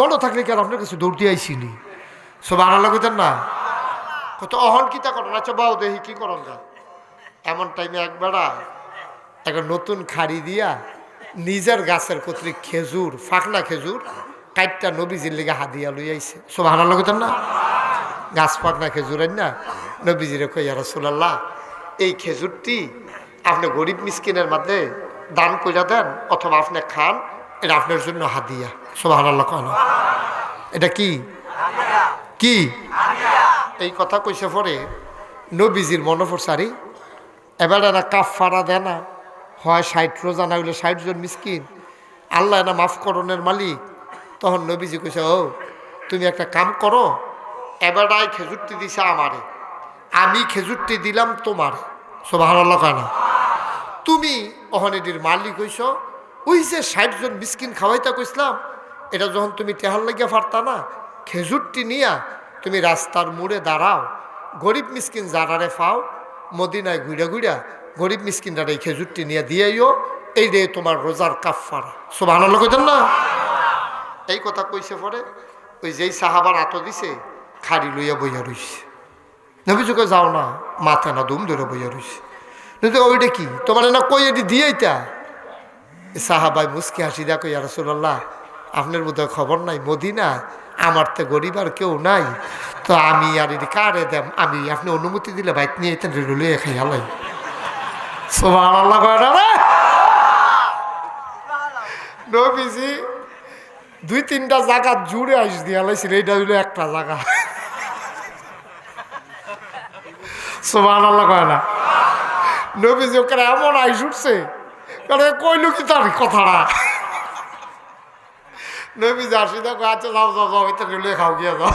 মনে থাকলে কি আর আপনার কাছে দৌড় দিয়ে আইসিনি? সব আনার লাগতেন না। কত অহন কিতা করেন আচ্ছা বাউ দেখি, কি করেন যা এমন টাইমে একবেড়া একটা নতুন খাড়ি দিয়া নিজের গাছের কতরি খেজুর, ফাঁকনা খেজুর, কাইটটা নবীজির লেগে হাদিয়া লই আইছে। সব আনার লাগতেন না? গাছ পাকনা খেজুর না? নবীজিরে কইয়া রসুলাল্লাহ, এই খেজুরটি আপনি গরিব মিসকিনের মধ্যে দান কইরা দেন, অথবা আপনি খান এটা আপনার জন্য হাদিয়া। সোহান আল্লাহ কয় না। এটা কি? কি? এই কথা কইছে পরে নবীজির মনে পড়ছারি এবার এরা ফাড়া দেয় না, হয় ষাট রোজা না হইলে ষাট জন মিসকিন। আল্লাহ এনা মাফ করণের মালিক। তখন নবীজি কইছে, ও, তুমি একটা কাম করো এবারটাই খেজুরটি দিছে আমারে। আমি খেজুরটি দিলাম তোমার। সোবাহ কয় না। তুমি অহনেডির মালিক হইছ ওই যে ষাট জন মিসকিন খাওয়াইতা কইসলাম এটা যখন তুমি টেহার লাগিয়া পারতা না, খেজুরটি নিয়া তুমি রাস্তার মোড়ে দাঁড়াও, গরিব মিসকিন যারারে পাও মদিনায় ঘুরা ঘুরা গরিব মিসকিনরা এই খেজুরটি নিয়ে দিয়েও এই রে তোমার রোজার কাফারা সব আনন্দ কইতেন না? এই কথা কইছে পরে ওই যেই সাহাবার আত দিছে, খাড়ি লইয়া বইয়া রইছে। নবীজুকে যাও না, মাথা না দুম ধরে বইয়া রইছে। ওইটা কি? তোমার না কই এটি দিয়েইতা সাহাবাই মুসকি হাসি, দেখো ইয়া রসুল্লাহ আপনার বোধহয় খবর নাই, মদিনা, আমার তো গরিব আর কেউ নাই। তো আমি আর এটি কারে দেম আমি, আপনি অনুমতি দিলে বাইক নিয়ে এতেন রেলুয়ে খাই হালাই। না? নবীজি, দুই তিনটা জায়গা জুড়ে আইস দিয়া লাইছিল এইটা হইল একটা জায়গা। সোমান আল্লাহ কয় না? নবীজি ওকে এমন আইস উঠছে কারণ কইলু কি তার কথাটা? নবী আসি দেখো আচ্ছা যাও যাও যাও এটা লেখাও খাও, গিয়া যাও।